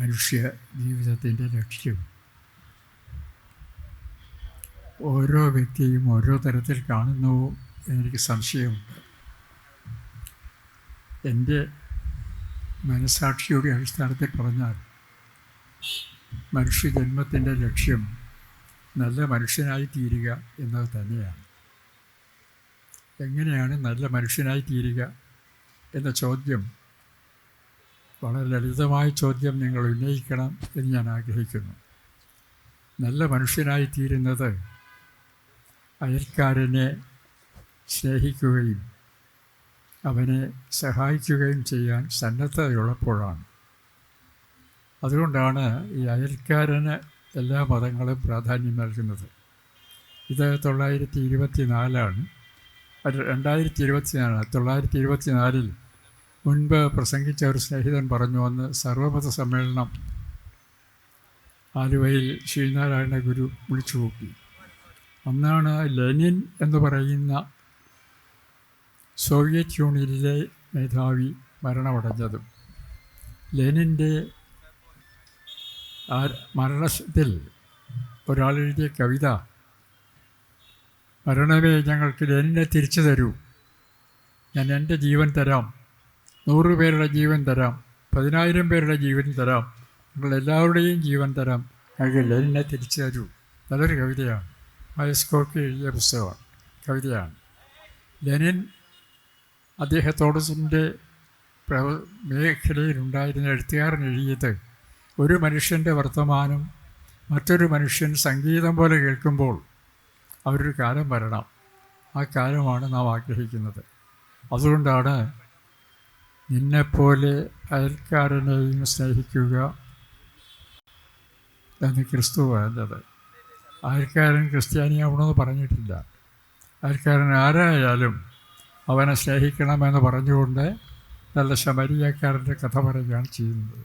മനുഷ്യ ജീവിതത്തിന്റെ ലക്ഷ്യം. ഓരോ വ്യക്തിയും ഓരോ തരത്തിൽ കാണുന്നു എന്നെനിക്ക് സംശയമുണ്ട്. എന്റെ മനസാക്ഷിയുടെ അടിസ്ഥാനത്തിൽ പറഞ്ഞാൽ മനുഷ്യജന്മത്തിന്റെ ലക്ഷ്യം നല്ല മനുഷ്യനായി തീരുക എന്നത് തന്നെയാണ്. എങ്ങനെയാണ് നല്ല മനുഷ്യനായി തീരുക എന്ന ചോദ്യം വളരെ ലളിതമായ ചോദ്യം നിങ്ങൾ ഉന്നയിക്കണം എന്ന് ഞാൻ ആഗ്രഹിക്കുന്നു. നല്ല മനുഷ്യനായി തീരുന്നത് അയൽക്കാരനെ സ്നേഹിക്കുകയും അവനെ സഹായിക്കുകയും ചെയ്യാൻ സന്നദ്ധതയുള്ളപ്പോഴാണ്. അതുകൊണ്ടാണ് ഈ അയൽക്കാരന് എല്ലാ മതങ്ങളും പ്രാധാന്യം നൽകുന്നത്. ഇത് തൊള്ളായിരത്തി ഇരുപത്തി നാലാണ് രണ്ടായിരത്തി ഇരുപത്തി നാലാണ് തൊള്ളായിരത്തി ഇരുപത്തി നാലിൽ മുൻപ് പ്രസംഗിച്ച ഒരു സ്നേഹിതൻ പറഞ്ഞു അന്ന് സർവമത സമ്മേളനം ആലുവയിൽ ശ്രീനാരായണ ഗുരു വിളിച്ചു കൂട്ടി. അന്നാണ് ലെനിൻ എന്ന് പറയുന്ന സോവിയറ്റ് യൂണിയനിലെ മേധാവി മരണമടഞ്ഞതും. ലെനിന്റെ മരണത്തിൽ ഒരാളെഴുതിയ കവിത മരണമേ ഞങ്ങൾക്ക് ലെനിനെ തിരിച്ചു തരൂ. ഞാൻ എന്റെ ജീവൻ തരാം. നൂറ് പേരുടെ ജീവൻ തരാം. പതിനായിരം പേരുടെ ജീവൻ തരാം. നിങ്ങൾ എല്ലാവരുടെയും ജീവൻ തരാം. ഞങ്ങൾക്ക് എന്നെ തിരിച്ചു തരൂ. നല്ലൊരു കവിതയാണ്. മയസ്കോക്ക് എഴുതിയ പുസ്തകമാണ്. കവിതയാണ്. ലെനിൻ അദ്ദേഹത്തോടസിന്റെ പ്രവ മേഖലയിലുണ്ടായിരുന്ന എഴുത്തുകാരൻ എഴുതിയത് ഒരു മനുഷ്യന്റെ വർത്തമാനം മറ്റൊരു മനുഷ്യൻ സംഗീതം പോലെ കേൾക്കുമ്പോൾ അവരൊരു കാലം വരണം. ആ കാലമാണ് നാം ആഗ്രഹിക്കുന്നത്. അതുകൊണ്ടാണ് നിന്നെപ്പോലെ അയൽക്കാരനെയും സ്നേഹിക്കുക എന്ന് ക്രിസ്തു പറഞ്ഞത് അയൽക്കാരൻ ക്രിസ്ത്യാനിയാവണമെന്ന് പറഞ്ഞിട്ടില്ല. അയൽക്കാരൻ ആരായാലും അവനെ സ്നേഹിക്കണമെന്ന് പറഞ്ഞുകൊണ്ട് നല്ല ശമരിയക്കാരന്റെ കഥ പറയുകയാണ് ചെയ്യുന്നത്.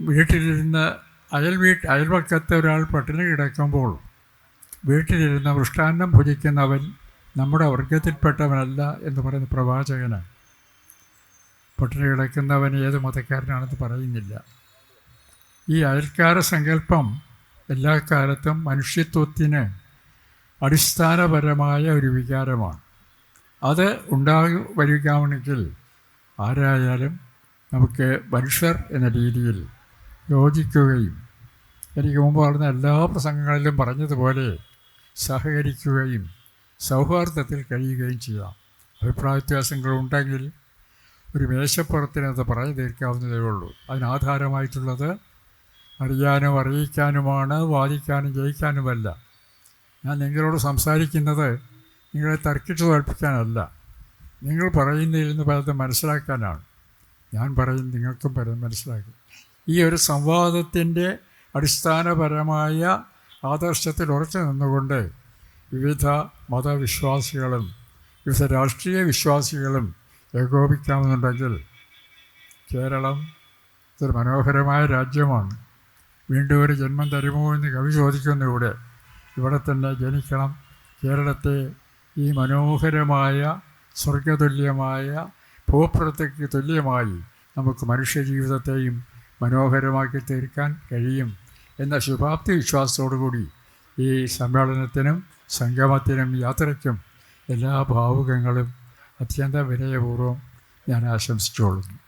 വീട്ടിലിരുന്ന് അയൽ വീട്ട് അയൽപക്കത്തെ ഒരാൾ പട്ടിണി കിടക്കുമ്പോൾ വീട്ടിലിരുന്ന് മൃഷ്ടാന്നം ഭുജിക്കുന്നവൻ നമ്മുടെ വർഗത്തിൽപ്പെട്ടവനല്ല എന്ന് പറയുന്ന പ്രവാചകനാണ് പട്ടിണി കിടക്കുന്നവൻ ഏത് മതക്കാരനാണെന്ന് പറയുന്നില്ല. ഈ അയൽക്കാര സങ്കല്പം എല്ലാ കാലത്തും മനുഷ്യത്വത്തിന് അടിസ്ഥാനപരമായ ഒരു വികാരമാണ്. അത് ഉണ്ടാകും വരികയാണെങ്കിൽ ആരായാലും നമുക്ക് മനുഷ്യർ എന്ന രീതിയിൽ യോജിക്കുകയും എനിക്ക് മുമ്പ് പറഞ്ഞ എല്ലാ പ്രസംഗങ്ങളിലും പറഞ്ഞതുപോലെ സഹകരിക്കുകയും സൗഹാർദ്ദത്തിൽ കഴിയുകയും ചെയ്യാം. അഭിപ്രായ വ്യത്യാസങ്ങളുണ്ടെങ്കിൽ ഒരു മേശപ്പുറത്തിനത് പറഞ്ഞു തീർക്കാവുന്നതേ ഉള്ളൂ. അതിനാധാരമായിട്ടുള്ളത് അറിയാനും അറിയിക്കാനുമാണ് വാദിക്കാനും ജയിക്കാനുമല്ല. ഞാൻ നിങ്ങളോട് സംസാരിക്കുന്നത് നിങ്ങളെ തർക്കിച്ചു തോൽപ്പിക്കാനല്ല. നിങ്ങൾ പറയുന്നതിൽ നിന്ന് പലതും മനസ്സിലാക്കാനാണ്. ഞാൻ പറയും നിങ്ങൾക്കും പലതും മനസ്സിലാക്കും. ഈ ഒരു സംവാദത്തിന്റെ അടിസ്ഥാനപരമായ ആദർശത്തിൽ ഉറച്ചു നിന്നുകൊണ്ട് വിവിധ മതവിശ്വാസികളും വിവിധ രാഷ്ട്രീയ വിശ്വാസികളും ഏകോപിക്കാമെന്നുണ്ടെങ്കിൽ കേരളം ഇതൊരു മനോഹരമായ രാജ്യമാണ്. വീണ്ടും ഒരു ജന്മം തരുമോ എന്ന് കവി ചോദിക്കുന്നു ഇവിടെ തന്നെ ജനിക്കണം. കേരളത്തെ ഈ മനോഹരമായ സ്വർഗതുല്യമായ ഭൂപ്രതയ്ക്ക് തുല്യമായി നമുക്ക് മനുഷ്യജീവിതത്തെയും മനോഹരമാക്കി തീർക്കാൻ കഴിയും എന്ന ശുഭാപ്തി വിശ്വാസത്തോടുകൂടി ഈ സമ്മേളനത്തിനും സംഗമത്തിനും യാത്രയ്ക്കും എല്ലാ ഭാവുകങ്ങളും അത്യന്തം വിനയപൂർവം ഞാൻ ആശംസിച്ചുകൊള്ളുന്നു.